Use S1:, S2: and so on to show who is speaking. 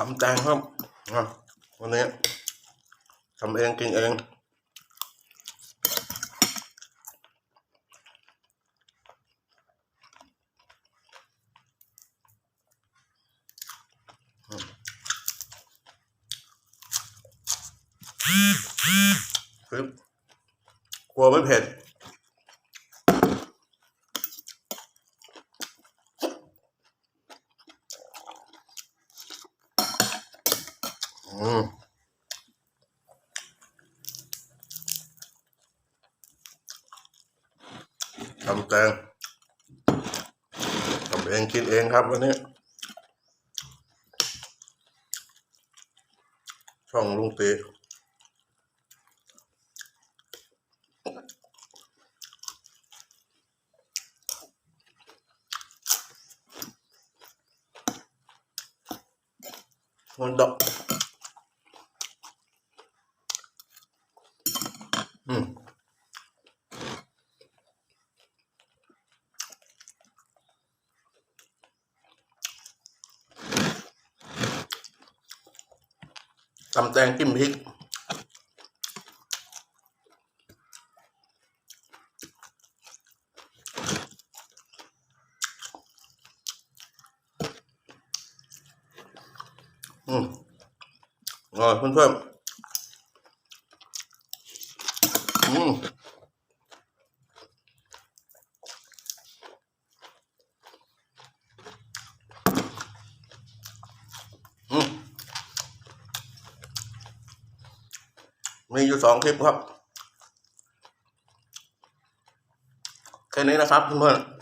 S1: ทำแตงครับวันนี้ทำเองกินเองกลัวไม่เผ็ด ทำแตงทำเองกินเองครับวันนี้ ช่องลุงตีมันดอก อืมตำแตงจิ้มพริก อืมอร่อยเพื่อนๆอืม อืม มีอยู่สองคลิปครับ แค่นี้นะครับเพื่อนๆ